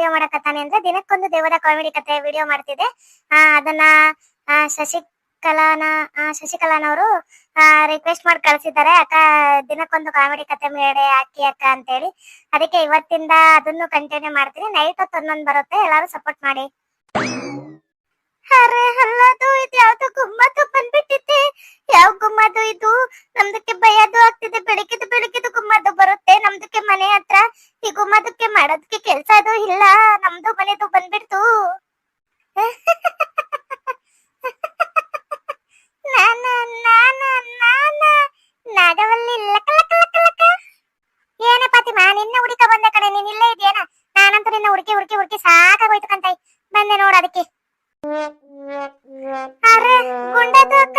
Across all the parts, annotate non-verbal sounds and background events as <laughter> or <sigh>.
Video ಮಾಡಕತ್ತಾನೆ ಅಂದ್ರೆ ದಿನಕ್ಕೊಂದು ದೇವರ ಕಾಮಿಡಿ ಕತೆ ವಿಡಿಯೋ ಮಾಡ್ತಿದ್ದೆ. ಆ, ಅದನ್ನ ಶಶಿಕಲಾನ ಶಶಿಕಲಾನವರು ರಿಕ್ವೆಸ್ಟ್ ಮಾಡಿ ಕಳ್ಸಿದ್ದಾರೆ. ಅಕ್ಕ, ದಿನಕ್ಕೊಂದು ಕಾಮಿಡಿ ಕತೆ ಮೇಡೆ, ಹಾಕಿ, ಅಕ್ಕ ಅಂತೇಳಿ. ಅದಕ್ಕೆ ಇವತ್ತಿಂದ ಅದನ್ನು ಕಂಟಿನ್ಯೂ ಮಾಡ್ತೀನಿ. ನೈಟ್ ಹೊತ್ತು ಒಂದೊಂದು ಬರುತ್ತೆ. ಎಲ್ಲರೂ ಸಪೋರ್ಟ್ ಮಾಡಿ. ಅರೆ ಅಲ್ಲದು ಇದು ಯಾವ್ದು ಗುಮ್ಮದು ಬಂದ್ಬಿಟ್ಟಿದೆ. ಯಾವ ಗುಮ್ಮದು ಇದು? ನಮ್ದಕ್ಕೆ ಭಯದು ಆಗ್ತಿದೆ. ಬೆಳಗ್ಗೆದು ಬೆಳಕಿದು ಗುಮ್ಮದು ಬರುತ್ತೆ. ನಮ್ದಕ್ಕೆ ಮನೆ ಹತ್ರ ಈ ಗುಮ್ಮದಕ್ಕೆ ಮಾಡೋದಕ್ಕೆ ಕೆಲ್ಸ ಅದು ಇಲ್ಲ. ನಮ್ದು ಮನೆದು ಬಂದ್ಬಿಡ್ತು. <laughs> ನಾನ ನಾನ ನಾನ ನಾಗವಲ್ಲಿ ಲಕ ಲಕ ಲಕ ಲಕ. ನಿನ್ನ ಹುಡುಕ ಬಂದ ಕಡೆ ನೀನ್ ಇಲ್ಲೇ ಇದೆಯೇನ? ನಾನಂತೂ ನಿನ್ನ ಹುಡುಕಿ ಹುಡುಕಿ ಹುಡುಕಿ ಸಾಕಾಗೋಯ್ತು ಕಂತಾಯಿ. ಬಂದೆ ನೋಡ ಅದಕ್ಕೆ. ಅರೆ ಗುಂಡದಕ್ಕ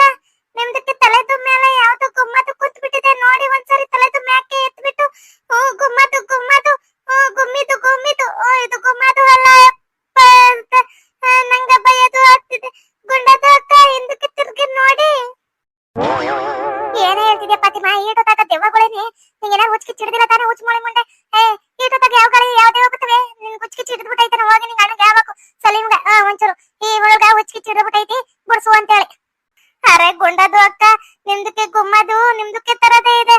ನಿಮ್ದಕ್ಕೆ ತಲೆದು ಮೇಲೆ ಯಾವ್ದು ಗುಮ್ಮದು ಕೂತ್ ಬಿಟ್ಟಿದೆ ನೋಡಿ, ಒಂದ್ಸರಿ ತಲೆದು ಮ್ಯಾಕೆ ಎತ್ಬಿಟ್ಟು? ಓ ಗುಮ್ಮದು ಗುಮ್ಮದು ಓ, ಗುಮ್ಮಿದು ಗುಮ್ಮಿದು. ಓ, ಇದು ಗುಮ್ಮದು ಅಲ್ಲ ಅಂತ. ನಂಗೆ ಭಯದು ಆಗ್ತಿದೆ. ಗುಂಡದು ಅಕ್ಕ ಹಿಂದಕ್ಕೆ ತಿರುಗಿ ನೋಡಿ. ಏನೇ ಹೇಳ್ತಿದ್ಯಾ ಪಾತಿಮಾ? ಈಟೊತ್ತಾಗ ದೆವ್ವಗಳೇನೆ. ನಿಂಗೇನ ಹುಚ್ಚಿ ಚಿಡ್ದಿಲ್ಲ ತಾನೇ ಹುಚ್ಚ ಮೊಳೆ ಮುಂಡೆ ಅಂತೇಳಿ. ಅರೆ ಗುಂಡದು ಅಕ್ಕ ನಿಮ್ದಕ್ಕೆ ಗುಮ್ಮದು ನಿಮ್ದಕ್ಕೆ ತರದೇ ಇದೆ.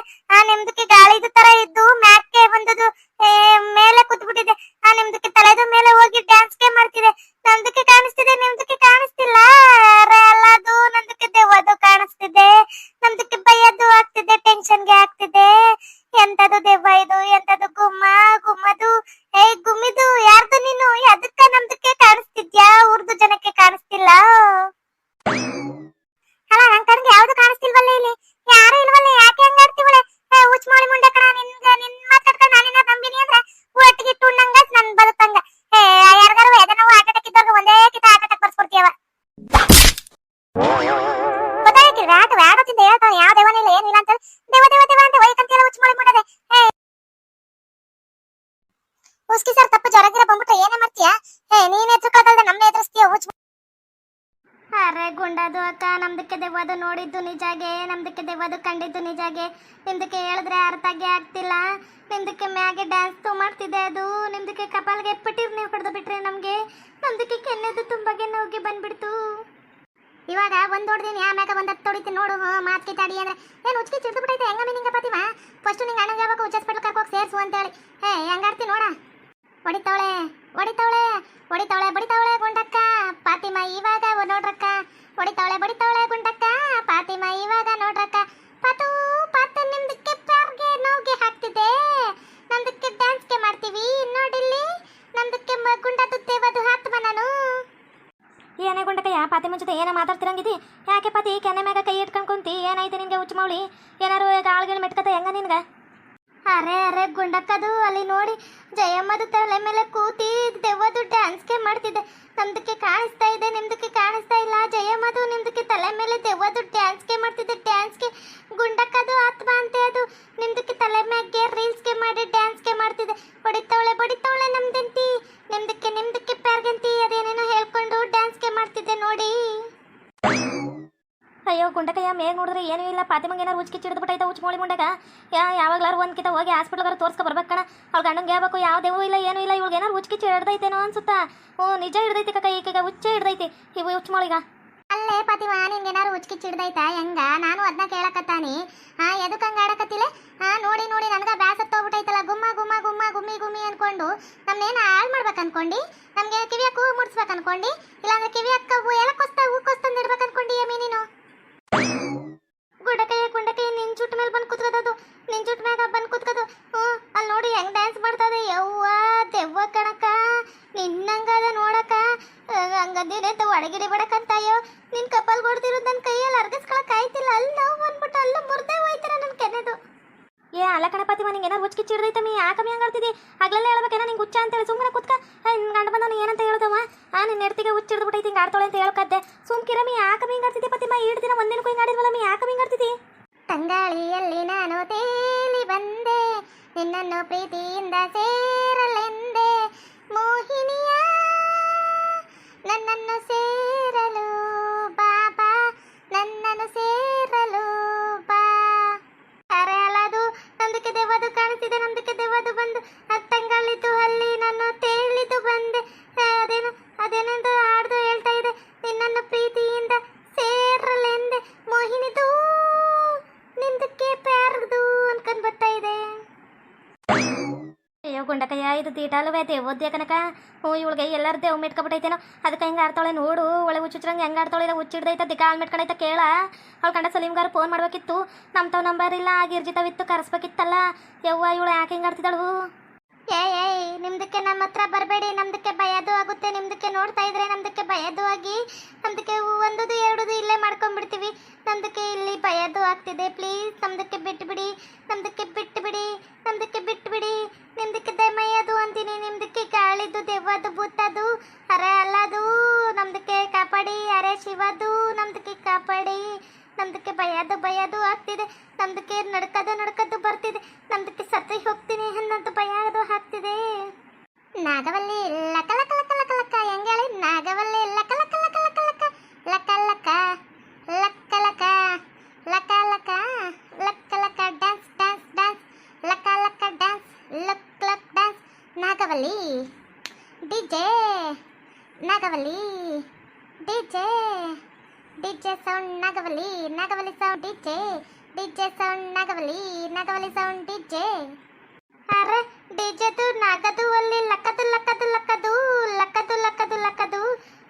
ಉಸ್ಕಿ ಸರ್, ತಪ್ಪು ಜ್ವರಗಿರ ಬಂದ್ಬಿಟ್ರೆ ಏನೇ ಮಾಡ್ತೀಯಾ? ಏ ನೀನ್ ಎದುರ್ಕೋದಲ್ದ ನಮ್ನ ಎದುರಿಸ್ತೀಯ? ಹುಚ್ಚ ಅರೆ ಗುಂಡದು ಅಕ್ಕ, ನಮ್ದಕ್ಕೆ ದೆವ್ವದು ನೋಡಿದ್ದು ನಿಜಾಗೆ, ನಮ್ದಕ್ಕೆ ದೆವ್ವದು ಕಂಡಿದ್ದು ನಿಜಾಗೆ. ನಿಮ್ದಕ್ಕೆ ಹೇಳಿದ್ರೆ ಅರ್ಥಾಗೆ ಆಗ್ತಿಲ್ಲ. ನಿಮ್ದಕ್ಕೆ ಮ್ಯಾಗೆ ಡ್ಯಾನ್ಸ್ ಮಾಡ್ತಿದೆ ಅದು. ನಿಮ್ದಕ್ಕೆ ಕಪಾಲ್ಗೆ ಪಿಟ್ಟಿರ್ ನೀವು ಹೊಡೆದು ಬಿಟ್ರೆ ನಮ್ಗೆ. ನಮ್ದಕ್ಕೆ ಕೆನ್ನೆದು ತುಂಬಾಗೆ ನೋವಿಗೆ ಬಂದ್ಬಿಡ್ತು. ಇವಾಗ ಒಂದ್ ಹೊಡ್ದೀನಿ ಆಮ್ಯಾಗ ಒಂದ್ ಹತ್ತು ಹೊಡಿತೀನಿ ನೋಡು. ಮಾತ್ ಕಿತಾಡಿ ಅಂದ್ರೆ. ಏನ್ ಉಚ್ಕಿ ಚಿಡ್ದು ಬಿಟ್ಟೈತೆ? ಹೆಂಗ ನಿಂಗೆ ಪಾತಿಮ? ಫಸ್ಟ್ ನಿಂಗೆ ಅಣ್ಣಗೆ ಯಾವಾಗ ಉಚ್ಚ ಹಾಸ್ಪಿಟಲ್ ಕರ್ಕೋಗಿ ಸೇರ್ಸು ಅಂತೇಳಿ. ಹೇ, ಹೆಂಗಾಡ್ತಿ ನೋಡ. ಹೊಡಿತಾವಳೆ ಹೊಡಿತಾವಳೆ ಹೊಡಿತಾವಳೆ, ಬಡಿತಾವಳೆ ಗುಂಡಕ್ಕ. ಪಾತಿಮ ಇವಾಗ ನೋಡ್ರಕ್ಕ. ಹೊಡಿತಾವಳೆ, ಬಡಿತಾವಳೆ ಗುಂಡಕ್ಕ. ಪಾತಿಮ ಇವಾಗ ನೋಡ್ರಕ್ಕ. ಪಾತು, ಪಾತ ನಿಮ್ದಕ್ಕೆ ಪ್ಯಾರ್ಗೆ ನೋವಿಗೆ ಹಾಕ್ತಿದೆ ನಮ್ದಕ್ಕೆ ಡ್ಯಾನ್ಸ್ಗೆ ಮಾಡ್ತೀವಿ. ನೋಡಿಲ್ಲಿ, ನಮ್ದಕ್ಕೆ ಗುಂಡ ಗುಂಡ ಅದು ಹಾಕ್ತವ ನಾನು. ಏನೇ ಗುಂಡಕಯ್ಯ ಪಾತಿ ಜೊತೆ ಏನೋ ಮಾತಾಡ್ತಿರಂಗಿದಿ? ಯಾಕೆ ಪಾತಿ ಕೆನೆ ಮ್ಯಾಗ ಕೈ ಇಟ್ಕೊಂಡ್ ಕುಂತಿ? ಏನಾಯ್ತು ನಿನ್ಗೆ ಉಚ್ಚ ಮೌಳಿ? ಏನಾರು ಗಾಳಿಗೀಳು ಮೆಟ್ಕತ್ತ ಹೆಂಗ ನಿನ್ಗ? ಅರೆ ಅರೆ, ಗುಂಡಕ್ಕದು, ಅಲ್ಲಿ ನೋಡಿ ಜಯಮ್ಮದು ತಲೆ ಮೇಲೆ ಕೂತಿ ದೆವ್ವದು ಡ್ಯಾನ್ಸ್ಗೆ ಮಾಡ್ತಿದೆ. ನಮ್ದಕ್ಕೆ ಕಾಣಿಸ್ತಾ ಇದೆ, ನಿಮ್ದಕ್ಕೆ ಕಾಣಿಸ್ತಾ ಇಲ್ಲ. ಜಯಮ್ಮದು ನಿಮ್ದಕ್ಕೆ ತಲೆ ಮೇಲೆ ದೆವ್ವದು ಡ್ಯಾನ್ಸ್ಗೆ ಮಾಡ್ತಿದೆ. ಡ್ಯಾನ್ಸ್ಗೆ ಗುಂಡಕ್ಕದು ಆತ್ಮ ಅಂತೆ ಅದು. ನಿಮ್ದಕ್ಕೆ ತಲೆ ಮ್ಯಾಗೆ ರೀಲ್ಸ್ಗೆ ಮಾಡಿ ಡ್ಯಾನ್ಸ್ಗೆ ಮಾಡ್ತಿದೆ. ಬಡಿತಾವಳೆ ಬಡಿತಾವಳೆ ನಮ್ದಂತಿ? ನಿಮ್ದಕ್ಕೆ ನಿಮ್ದಕ್ಕೆ ಅಯ್ಯೋ, ಗುಂಡಕಯ್ಯ ಮೇಗ್ ನೋಡಿದ್ರೆ ಏನೂ ಇಲ್ಲ. ಪಾತಿಮಂಗ ಏನಾರು ಉಚ್ಕಿ ಚಿಡ್ದು ಬಿಟ್ಟೈತೆ ಉಚ್ಚ ಮೋಳಿ ಮುಂಡಕ ಯಾ, ಯಾವಾಗ್ಲಾರು ಒಂದ್ ಕಿತ ಹೋಗಿ ಹಾಸ್ಪಿಟ್ಲ್ಗಾರ ತೋರ್ಸ್ಕೊ ಬರ್ಬೇಕು ಕಣ. ಅವ್ಳು ಗಂಡಂಗೆ ಹೇಳ್ಬೇಕು ಯಾವ್ದೇವೂ ಇಲ್ಲ, ಏನೂ ಇಲ್ಲ, ಇವ್ಳಿಗೆ ಏನಾರು ಉಚ್ಕಿ ಹಿಡ್ದೈತೇನೋ ಅನ್ಸುತ್ತಾ? ಹ್ಞೂ, ನಿಜ ಹಿಡ್ದೈತಿ ಕಕ್ಕ ಈಗೀಗ ಹುಚ್ಚೆ ಹಿಡ್ದೈತಿ. ಇವು ಉಚ್ಚ ಮೋಳಿಗ. ಅಲ್ಲೇ ಪತಿವ ನಿನ್ಗೇನಾರು ಉಚ್ಕಿ ಚಿಡ್ದೈತಾ ಹೆಂಗ? ನಾನು ಅದನ್ನ ಕೇಳಕತ್ತಾನಿ. ಹಾ ಎದಕ್ಕೆ ಹಂಗ ಆಡಕತ್ತಿಲೆ? ಹಾ ನೋಡಿ ನೋಡಿ, ನನಗೆ ಬ್ಯಾಸತ್ ಹೋಗ್ಬಿಟ್ಟೈತಲ್ಲ ಗುಮ್ಮ ಗುಮ್ಮ ಗುಮ್ಮ, ಗುಮ್ಮಿ ಗುಮ್ಮಿ ಅನ್ಕೊಂಡು. ನಮ್ನೇನ ಹಾಳು ಮಾಡ್ಬೇಕು ಅನ್ಕೊಂಡಿ ನಮಗೆ ಕಿವಿಯ ಹೂ ಮುಡ್ಸ್ಬೇಕು ಅನ್ಕೊಂಡಿ ಇಲ್ಲಾಂದ್ರೆ ಕಿವಿಯಕ್ಕ ಹೂ ಎಲಕ್ಕೊಸ್ತ ಹೂಕ್ಕೊಸ್ತಂದು ಇಡ್ಬೇಕು ಅನ್ಕೊಂಡಿ ಯಮ್ಮಿ ನೀನು ಗುಂಡಕಯ್ಯ ಗುಂಡಕಯ್ಯ ನಿನ್ ಜುಟ್ ಮೇಲೆ ಬಂದು ಕುತ್ಕೋದದು ನಿನ್ ಜುಟ್ ಮ್ಯಾಗ ಬಂದು ಕುತ್ಕೋದು. ಹ್ಞೂ, ಅಲ್ಲಿ ನೋಡಿ ಹೆಂಗ್ ಡ್ಯಾನ್ಸ್ ಮಾಡ್ತದೆ. ಯವ್ವ, ದೆವ್ವ ಕಣಕ ನಿನ್ನಂಗದ ನೋಡಕ ಹಂಗಂದಿನೇತ ಒಳಗಿಡಿ ಅಯ್ಯೋ ನಿನ್ ಕಪಲ್ ಹೊಡ್ದಿರೋದು ನನ್ನ ಕೈಯಲ್ಲಿ ಅರ್ಗಿಸ್ಕೊಳಕ್ ಆಯ್ತಿಲ್ಲ. ಅಲ್ಲಿ ನಾವು ಬಂದ್ಬಿಟ್ಟು ಅಲ್ಲ ಮುರಿದೇ ಹೋಯ್ತಾರ ನನ್ನ ಕೆನೆದು ಏ, ಅಲ್ಲ ಮನೆಗೆ ಪಾತಿ ನಿಂಗೆ ಏನಾರು ಮೀ ಯಾಕಮ್ಮಿ ಹಂಗಾಡ್ತಿದಿ ಆಗ್ಲೆಲ್ಲ ಹೇಳ್ಬೇಕೇನ ನಿಂಗೆ ಹುಚ್ಚ ಅಂತೇಳಿ? ಸುಮ್ಮನೆ ಕುತ್ಕ. ನಿನ್ ಗಂಡ ಬಂದವನು ಏನಂತ ಹೇಳ್ದವ ಆ ನಿನ್ನ ಎಡ್ತಿಗೆ ಹುಚ್ಚ ಹಿಡ್ದ್ಬಿಟ್ಟೈತಿ, ಹಿಂಗೆ ಆಡ್ತಾಳೆ ಅಂತ ಹೇಳ್ಕದ್ದೆ. ಸುಮ್ಕಿರಮ್ಮಿ ಯಾಕಮ್ಮಿ ಪತಿ ಪತಿಮ್ಮ? ಎರಡು ದಿನ ಒಂದಿನಕ್ಕೂ ಹಿಂಗಾಡಿದ್ವಲ್ಲಮ್ಮಿ ಯಾಕಮ್ಮಿ ಹಿಂಗಾಡ್ತಿದ್ದಿ ತಂಗಾಳಿಯಲ್ಲಿ ನಾನು ತೇಲಿ ಬಂದೆ, ನಿನ್ನನ್ನು ಪ್ರೀತಿಯಿಂದ ಸೇರಲೆಂದೆ. ಮೋಹಿನಿಯ, ನನ್ನನ್ನು ಸೇರಲು ಗುಂಡಕಯ್ಯ, ಇದು ದೀಟಾಲುವೆ ದೇವದ್ಯ ಕನಕ. ಹ್ಞೂ, ಇವಳಿಗೆ ಎಲ್ಲರ ದೇವ್ ಮೆಟ್ಕೊಬಿಟ್ಟೈತೇನೋ. ಅದಕ್ಕೆ ಹೆಂಗೆ ಆಡ್ತಾಳೆ ನೋಡು ಒಳ್ಳೆ ಹುಚ್ಚುಚ್ರಂಗೆ ಹೆಂಗೆ ಆಡ್ತಾಳೆ ಇಲ್ಲ ಹುಚ್ಚಿಡ್ದೈತ ದಿಕ್ಕ ಹಾಲು ಮೆಟ್ಕೊಂಡೈತ ಕೇಳ. ಅವಳು ಕಂಡ ಸಲೀಮ್ಗಾರ ಫೋನ್ ಮಾಡಬೇಕಿತ್ತು. ನಮ್ಮ ತಾವ್ ನಂಬರ್ ಇಲ್ಲ, ಗಿರ್ಜಿತಾವಿತ್ತು, ಕರೆಸ್ಬೇಕಿತ್ತಲ್ಲ. ಯವ್ವ, ಇವಳು ಯಾಕೆ ಹಿಂಗೆ ಆಡ್ತಿದ್ದಾಳು? ಏ ಏಯ್ ನಿಮ್ದಕ್ಕೆ ನಮ್ಮ ಹತ್ರ ಬರಬೇಡಿ, ನಮ್ದಕ್ಕೆ ಭಯದು ಆಗುತ್ತೆ, ನಿಮ್ದಕ್ಕೆ ನೋಡ್ತಾ ಇದ್ರೆ ನಮ್ದಕ್ಕೆ ಭಯದು ಆಗಿ, ನಮ್ದಕ್ಕೆ ಒಂದುದು ಎರಡುದು ಇಲ್ಲೇ ಮಾಡ್ಕೊಂಡ್ಬಿಡ್ತೀವಿ. ನಮ್ದಕ್ಕೆ ಇಲ್ಲಿ ಭಯದು ಆಗ್ತಿದೆ, ಪ್ಲೀಸ್, ನಮ್ದಕ್ಕೆ ಬಿಟ್ಬಿಡಿ ನಮ್ದಕ್ಕೆ ಬಿಟ್ಬಿಡಿ ನಮ್ದಕ್ಕೆ ಬಿಟ್ಬಿಡಿ, ನಿಮ್ದಕ್ಕೆ డీజే డీజే సౌండ్ నగవలి నగవలి సౌండ్ డీజే డీజే సౌండ్ నగవలి నగవలి సౌండ్ డీజే. అరే డీజేతు నగదు వల్లి లక్కదు లక్కదు లక్కదు లక్కదు లక్కదు లక్కదు.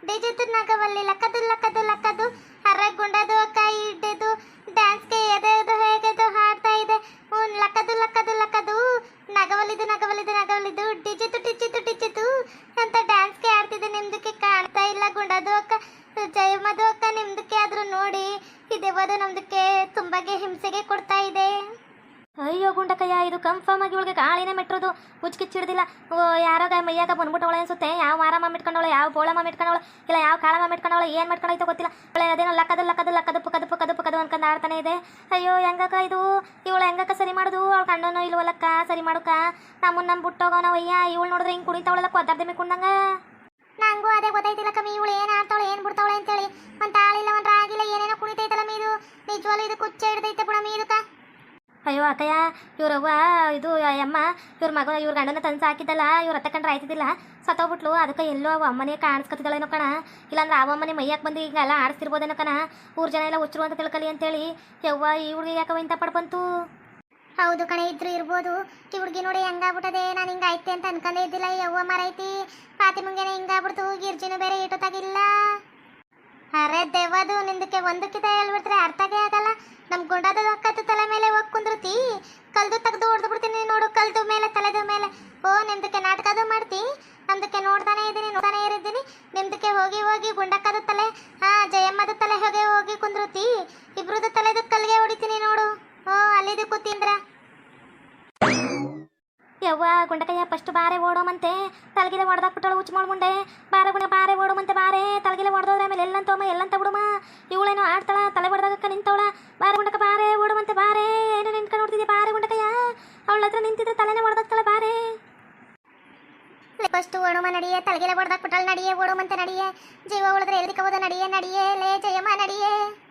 డీజేతు నగవల్లి లక్కదు లక్కదు లక్కదు. ಹಿಂಸೆಗೆ ಕೊಡ್ತಾ ಇದೆ. ಅಯ್ಯೋ ಗುಂಡಕಯ್ಯ ಇದು ಕನ್ಫರ್ಮ್ ಆಗಿ ಇವಳಿಗೆ ಕಾಳಿನೇ ಮೆಟ್ಟಿರೋದು. ಹುಚ್ಕಿಚ್ಚಿಡ್ದಿಲ್ಲ ಓ ಯಾರಾಗ ಮೈಯಾಗ ಬಂದ್ಬಿಟ್ಟವಳೆ ಅನ್ಸುತ್ತೆ? ಯಾವ ಮಾರಮ್ಮ ಮಿಟ್ಕೊಂಡವಳೆ? ಯಾವ ಬೋಳಮ್ಮ ಮಿಟ್ಕೊಂಡವಳೆ? ಇಲ್ಲ ಯಾವ ಕಾಳಮ್ಮ ಮಿಟ್ಕೊಂಡವಳೆ? ಏನು ಮಿಟ್ಕೊಂಡೈತೋ ಗೊತ್ತಿಲ್ಲ. ಅವಳೆ ಅದೇನೋ ಲಕ್ಕದು ಲಕ್ಕದು ಲಕ್ಕದು ಪುಕ್ಕದ ಪುಕ್ಕದ ಪುಕ್ಕದ ಅನ್ಕೊಂಡು ಆಡ್ತಾನೆ ಇದೆ. ಅಯ್ಯೋ ಹೆಂಗಕ್ಕ ಇದು? ಇವಳು ಹೆಂಗಕ್ಕ ಸರಿ ಮಾಡೋದು? ಅವಳು ಕಣ್ಣನೋ ಇಲ್ವಲ್ಲಕ್ಕ ಸರಿ ಮಾಡೋಕ್ಕ ನಮ್ಮನ್ನ ನಮ್ಮ ಬಿಟ್ಟೋಗೋನವಯ್ಯ ಇವಳು ನೋಡಿದ್ರೆ ಹಿಂಗೆ ಕುಣಿತಾವಳಲ್ಲ ಕೊದ್ದಾರ್ದೆ ಕುಂಡಂಗ ನಂಗೂ ಅದೇ ಗೊತ್ತಾಯ್ತಿಲ್ಲ ಕಮ್ಮಿ. ಇವಳು ಏನ್ ಆಡ್ತಾವಳೆ ಏನ್ ಬಿಡ್ತಾವಳೆ ಅಂತೇಳಿ. ಒಂದ್ ತಾಳಿಲ್ಲ ಒಂದ್ ನಿಜವಾಗ್ಲೂ ಇದು ಕುಚ್ಚ ಹಿಡ್ದೈತೆ ಬಿಡ ಇದಕ್ಕ. ಅಯ್ಯೋ ಅಕ್ಕಯ್ಯ ಇವ್ರವ್ವ ಇದು ಅಮ್ಮ ಇವ್ರ ಮಗ ಇವ್ರ ಗಂಡನ ತಂದು ಹಾಕಿದ್ದಲ್ಲ ಇವ್ರ ಹತ್ತಕಂಡ್ರೆ ಆಯ್ತಿದ್ದಿಲ್ಲ. ಸತ್ತೋಗ್ಬಿಟ್ಲು ಅದಕ್ಕೆ ಎಲ್ಲೋ ಅವ ಅಮ್ಮನೇ ಕಾಣಿಸ್ಕೊತಿದ್ದಾಳೇನೋ ಕಣ. ಇಲ್ಲಾಂದ್ರೆ ಆ ಅಮ್ಮನೆ ಮೈಯಾಕೆ ಬಂದು ಹಿಂಗೆಲ್ಲ ಆಡಿಸ್ತಿರ್ಬೋದೇನೋ ಕಣ. ಊರ್ ಜನ ಎಲ್ಲ ಹುಚ್ಚರು ಅಂತ ತಿಳ್ಕಲಿ ಅಂತೇಳಿ ಯವ್ವ ಈ ಹುಡುಗಿ ಯಾಕವ ಇಂಥ ಪಡ್ ಬಂತು? ಹೌದು ಕಣೆ ಇದ್ರು ಇರ್ಬೋದು. ಈ ಹುಡುಗಿ ನೋಡಿ ಹೆಂಗಾಗ್ಬಿಟ್ಟದೆ ನಾನು ಹಿಂಗಾಯ್ತೆ ಅಂತ ಅನ್ಕೊಂಡೇ ಇದ್ದಿಲ್ಲ ಯವ್ವ ಮರೈತಿ. ಫಾತಿಮಂಗೆನ ಹಿಂಗಾಗ್ಬಿಡ್ತು ಗಿರ್ಜಿನೂ ಬೇರೆ ಇಟ್ಟೋತಾಗಿಲ್ಲ ಅರೆ ದೆವ್ವದು ನಿಂದಕ್ಕೆ ಒಂದಕ್ಕಿದೆ ಹೇಳ್ಬಿಟ್ರೆ ಅರ್ಥಗೆ ಆಗಲ್ಲ. ನಮ್ಮ ಗುಂಡದ ಅಕ್ಕದ ತಲೆ ಮೇಲೆ ಹೋಗಿ ಕುಂದ್ರತಿ. ಕಲ್ದು ತೆಗ್ದು ಹೊಡೆದು ಬಿಡ್ತೀನಿ ನೋಡು, ಕಲ್ದು ಮೇಲೆ, ತಲೆದು ಮೇಲೆ. ಓ, ನಿಮ್ದಕ್ಕೆ ನಾಟಕದು ಮಾಡ್ತಿ? ನಮ್ದಕ್ಕೆ ನೋಡ್ತಾನೆ ಇದ್ದೀನಿ ನೋಡ್ತಾನೆ ಇರಿದ್ದೀನಿ. ನಿಮ್ದಕ್ಕೆ ಹೋಗಿ ಹೋಗಿ ಗುಂಡಕ್ಕದ ತಲೆ, ಆ, ಜಯಮ್ಮದ ತಲೆ ಹೋಗಿ ಹೋಗಿ ಇಬ್ರದ್ದು ತಲೆದು ಕಲ್ಗೆ ಹೊಡಿತೀನಿ ನೋಡು ಓ ಅಲ್ಲಿದು ಕೂತಿಂದ್ರ ಯವ್ವ ಗುಂಡಕಯ್ಯ ಫಸ್ಟ್ ಬಾರೆ ಓಡೋಮಂತೆ, ತಲಗಿಲೆ ಹೊಡೆದಾಕ್ಬಿಟ್ಟಳು ಹುಚ್ಚು ಮಾಡ್ಮುಂಡೆ ಬಾರೆ ಗುಣ ಬಾರೆ ಓಡೋಮಂತೆ, ಬಾರೆ. ತಲಗಿಲೆ ಹೊಡೆದೋದ್ರೆ ಆಮೇಲೆ ಎಲ್ಲಂತವಮ್ಮ ಎಲ್ಲಂತ ಬಿಡುಮ. ಇವಳೇನೋ ಆಡ್ತಾಳ, ತಲೆ ಹೊಡೆದಾಗಕ್ಕ ನಿಂತವಳ. ಬಾರೆ ಗುಂಡಕ, ಬಾರೆ ಓಡುವಂತೆ ಬಾರೆ. ಏನೋ ನಿಂತ್ಕೊಂಡು ನೋಡ್ತಿದ್ದೆ ಬಾರೆ ಗುಂಡಕಯ್ಯ? ಅವಳ ಹತ್ರ ನಿಂತಿದ್ರೆ ತಲೆನೇ ಹೊಡೆದಾಕ್ತಾಳೆ ಬಾರೆ. ಫಸ್ಟ್ ಓಡುಮ ನಡಿಯೇ, ತಲಗಿಲೆ ಹೊಡೆದಾಕ್ಬಿಟ್ಟಳು ನಡಿಯೇ, ಓಡುಮಂತೆ ನಡಿಯೇ. ಜೀವ ಉಳಿದ್ರೆ ಎಲ್ಲಿ ಹೋದ ನಡಿಯೇ ನಡಿಯೇ, ಲೇ ಜಯಮ್ಮ ನಡಿಯೇ.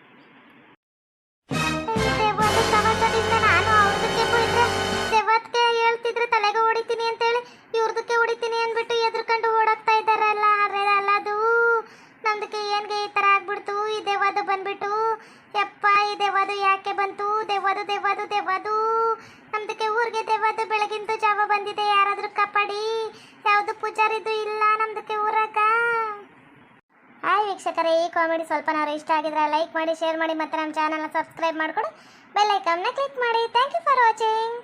ಯಾರಾದ್ರೂ ಯಾವ್ದು ಪೂಜಾರಿದು ಇಲ್ಲ ನಮ್ದಕ್ಕೆ ಊರಾಗ. ಹಾಯ್ ವೀಕ್ಷಕರೇ, ಈ ಕಾಮಿಡಿ ಸ್ವಲ್ಪನಾರು ಇಷ್ಟ ಆಗಿದ್ರೆ ಲೈಕ್ ಮಾಡಿ ಶೇರ್ ಮಾಡಿ, ಮತ್ತೆ ನಮ್ಮ ಚಾನಲ್ನ ಸಬ್ಸ್ಕ್ರೈಬ್ ಮಾಡ್ಕೊಂಡು. ಬೆಲ್ ಐಕನ್ನ ಕ್ಲಿಕ್ ಮಾಡಿ. Thank you for watching